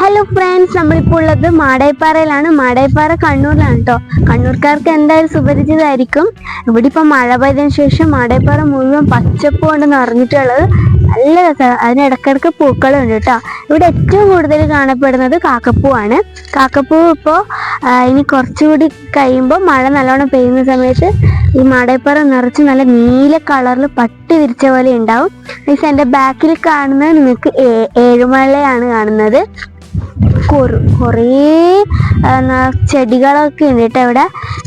Hello friends നമ്മളിപ്പോൾ ഉള്ളത് മാടായിപ്പാറയിലാണ് മാടായിപ്പാറ കണ്ണൂരിലാണ് കേട്ടോ കണ്ണൂർക്കാർക്ക് എന്തായാലും സുപരിചിതമായിരിക്കും. ഇവിടെ ഇപ്പം മഴ പെയ്തതിന് ശേഷം മാടായിപ്പാറ മുഴുവൻ പച്ചപ്പ് കൊണ്ട് നിറഞ്ഞിട്ടുള്ളത് നല്ല രസമാണ് അതിന് ഇടയ്ക്കിടയ്ക്ക് പൂക്കളുണ്ട് കേട്ടോ ഇവിടെ ഏറ്റവും കൂടുതൽ കാണപ്പെടുന്നത് കാക്കപ്പൂവാണ്. കാക്കപ്പൂ ഇപ്പോൾ ഇനി കുറച്ചുകൂടി കഴിയുമ്പോൾ മഴ നല്ലോണം പെയ്യുന്ന സമയത്ത് ഈ മാടായിപ്പാറ നിറച്ച് നല്ല നീല കളറിൽ പട്ടി വിരിച്ച പോലെ ഉണ്ടാവും. മീൻസ് എന്റെ ബാക്കിൽ കാണുന്നത് നിങ്ങൾക്ക് ഏഴുമലയാണ് കാണുന്നത്. കുറു കുറേ ചെടികളൊക്കെ ഉണ്ട് കേട്ടോ ഇവിടെ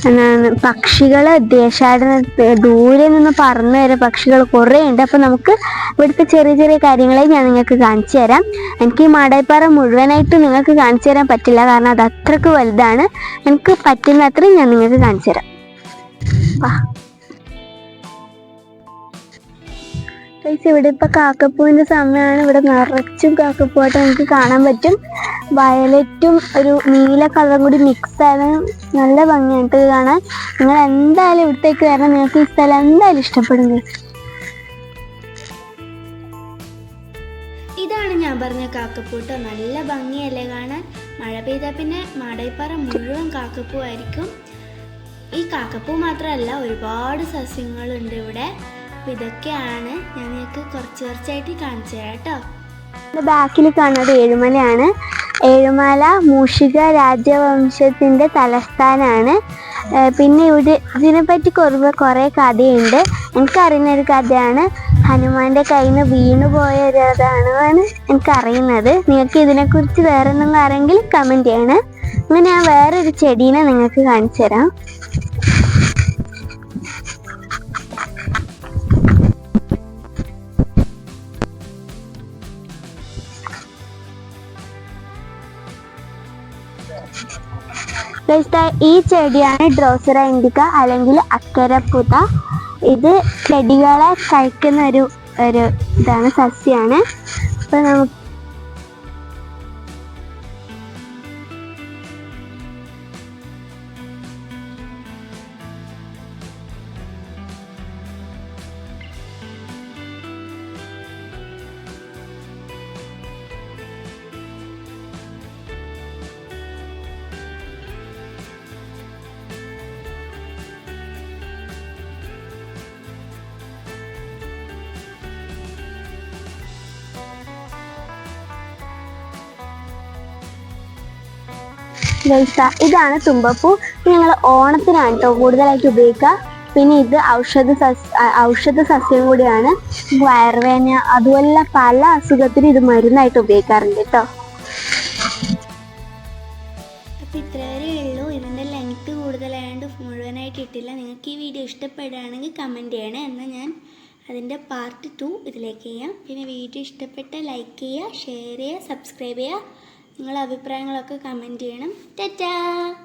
എന്താണ് പക്ഷികൾ ദേശാടന ദൂരെ നിന്ന് പറന്നു വരെ പക്ഷികൾ കുറേ ഉണ്ട്. അപ്പം നമുക്ക് ഇവിടുത്തെ ചെറിയ ചെറിയ കാര്യങ്ങളെ ഞാൻ നിങ്ങൾക്ക് കാണിച്ചു തരാം. എനിക്ക് ഈ മാടായിപ്പാറ മുഴുവനായിട്ട് നിങ്ങൾക്ക് കാണിച്ചു തരാൻ പറ്റില്ല. കാരണം അത് അത്രയ്ക്ക് വലുതാണ്. എനിക്ക് പറ്റുന്ന അത്രയും ഞാൻ നിങ്ങൾക്ക് കാണിച്ചു തരാം. ഗൈസ് ഇവിടെ ഇപ്പൊ കാക്കപ്പൂവിന്റെ സമയമാണ്. ഇവിടെ നിറച്ചും കാക്കപ്പൂവായിട്ട് നമുക്ക് കാണാൻ പറ്റും. വയലറ്റും ഒരു നീല കളറും കൂടി മിക്സ് ആയാലും നല്ല ഭംഗിയായിട്ട് കാണാൻ. നിങ്ങൾ എന്തായാലും ഇവിടത്തേക്ക് വരണം. നിങ്ങൾക്ക് ഈ സ്ഥലം എന്തായാലും ഇഷ്ടപ്പെടും ഇതാണ് ഞാൻ പറഞ്ഞ കാക്കപ്പൂട്ടോ. നല്ല ഭംഗിയല്ലേ കാണാൻ? മഴ പെയ്താൽ പിന്നെ മാടൈപ്പാറ മുഴുവൻ കാക്കപ്പൂ ആയിരിക്കും ഈ കാക്കപ്പൂ മാത്രമല്ല ഒരുപാട് സസ്യങ്ങളുണ്ട് ഇവിടെ. അപ്പോൾ ഇതൊക്കെയാണ് ഞാൻ നിങ്ങൾക്ക് കുറച്ച് കുറച്ചായിട്ട് കാണിച്ചു തരാം കേട്ടോ. എന്റെ ബാക്കിൽ കാണുന്നത് ഏഴുമലയാണ്. ഏഴുമല മൂഷിക രാജവംശത്തിന്റെ തലസ്ഥാനാണ് പിന്നെ ഇവിടെ ഇതിനെപ്പറ്റി കുറവ് കുറേ കഥയുണ്ട്. എനിക്കറിയുന്ന ഒരു കഥയാണ്. ഹനുമാന്റെ കയ്യിൽ നിന്ന് വീണുപോയ ഒരു ഇതാണെന്നാണ് എനിക്കറിയുന്നത്. നിങ്ങൾക്ക് ഇതിനെക്കുറിച്ച് വേറെ എന്തെങ്കിലും അറിയെങ്കിൽ കമന്റ് ചെയ്യണം. അങ്ങനെ ഞാൻ വേറൊരു ചെടീനെ നിങ്ങൾക്ക് കാണിച്ചു തരാം. ഈ ചെടിയാണ് ഡ്രോസറ ഇൻഡിക്ക അല്ലെങ്കിൽ അക്കരപ്പുത ഇത് ചെടികളെ കഴിക്കുന്ന ഒരു ഒരു ഇതാണ് സസ്യമാണ് അപ്പൊ നമുക്ക് ദാ ഇതാണ് തുമ്പപ്പൂ. ഞങ്ങൾ ഓണത്തിനാണ് കേട്ടോ കൂടുതലായിട്ട് ഉപയോഗിക്കുക. പിന്നെ ഇത് ഔഷധ സസ് ഔഷധ സസ്യം കൂടിയാണ്. വയറുവേന അതുപോലുള്ള പല അസുഖത്തിനും ഇത് മരുന്നായിട്ട് ഉപയോഗിക്കാറുണ്ട് കേട്ടോ. അപ്പോൾ ഉള്ളൂ. ഇതിന്റെ ലെങ്ത്ത് കൂടുതലായതുകൊണ്ട് മുഴുവനായിട്ട് ഇട്ടില്ല. നിങ്ങൾക്ക് ഈ വീഡിയോ ഇഷ്ടപ്പെടുകയാണെങ്കിൽ കമന്റ് ചെയ്യണേ. എന്നാൽ ഞാൻ അതിന്റെ പാർട്ട് ടു ഇതിലേക്ക് ചെയ്യാം. പിന്നെ വീഡിയോ ഇഷ്ടപ്പെട്ട ലൈക്ക് ചെയ്യുക ഷെയർ ചെയ്യുക സബ്സ്ക്രൈബ് ചെയ്യുക. നിങ്ങളുടെ അഭിപ്രായങ്ങളൊക്കെ കമന്റ് ചെയ്യണം. ടാറ്റാ!